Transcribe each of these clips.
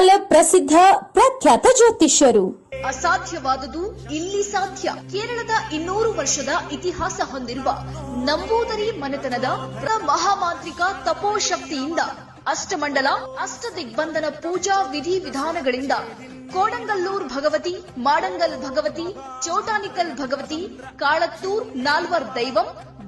ಕುಂದಗೋಳ ಪ್ರಸಿದ್ಧ ಪ್ರಖ್ಯಾತ ಜ್ಯೋತಿಷ್ಯರು. ಅಸಾಧ್ಯವಾದದು ಇಲ್ಲಿ ಸಾಧ್ಯ. ಕೇರಳದ ಇನ್ನೂರು ವರ್ಷದ ಇತಿಹಾಸ ಹೊಂದಿರುವ ನಂಬೂದರಿ ಮನೆತನದ ಮಹಾಮಾಂತ್ರಿಕ ತಪೋಶಕ್ತಿಯಿಂದ ಅಷ್ಟಮಂಡಲ ಅಷ್ಟ ದಿಗ್ಬಂಧನ ಪೂಜಾ ವಿಧಿ ವಿಧಾನಗಳಿಂದ ಕೋಡಂಗಲ್ಲೂರ್ ಭಗವತಿ, ಮಾಡಂಗಲ್ ಭಗವತಿ, ಚೋಟಾನಿಕಲ್ ಭಗವತಿ, ಕಾಳತ್ತೂರ್ ನಾಲ್ವರ್ ದೈವಂ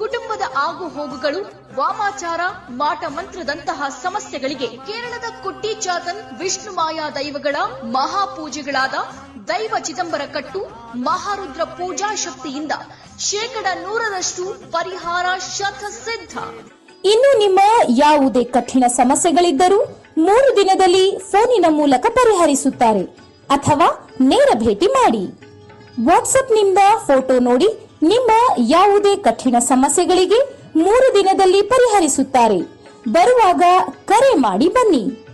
ಕುಟುಂಬದ ಆಗು ಹೋಗುಗಳು ವಾಮಾಚಾರ, ಮಾಟ ಮಂತ್ರದಂತಹ ಸಮಸ್ಯೆಗಳಿಗೆ ಕೇರಳದ ಕುಟ್ಟಿ ಚಾತನ್ ವಿಷ್ಣು ಮಾಯಾ ದೈವಗಳ ಮಹಾಪೂಜೆಗಳಾದ ದೈವ ಚಿದಂಬರ ಕಟ್ಟು, ಮಹಾರುದ್ರ ಪೂಜಾ ಶಕ್ತಿಯಿಂದ ಶೇಕಡ ನೂರರಷ್ಟು ಪರಿಹಾರ ಶತಸಿದ್ಧ. ಇನ್ನು ನಿಮ್ಮ ಯಾವುದೇ ಕಠಿಣ ಸಮಸ್ಯೆಗಳಿದ್ದರೂ ಮೂರು ದಿನದಲ್ಲಿ ಫೋನಿನ ಮೂಲಕ ಪರಿಹರಿಸುತ್ತಾರೆ ಅಥವಾ ನೇರ ಭೇಟಿ ಮಾಡಿ. ವಾಟ್ಸ್ಆಪ್ನಿಂದ ಫೋಟೋ ನೋಡಿ ನಿಮ್ಮ ಯಾವುದೇ ಕಠಿಣ ಸಮಸ್ಯೆಗಳಿಗೆ ಮೂರು ದಿನದಲ್ಲಿ ಪರಿಹರಿಸುತ್ತಾರೆ. ಬರುವಾಗ ಕರೆ ಮಾಡಿ ಬನ್ನಿ.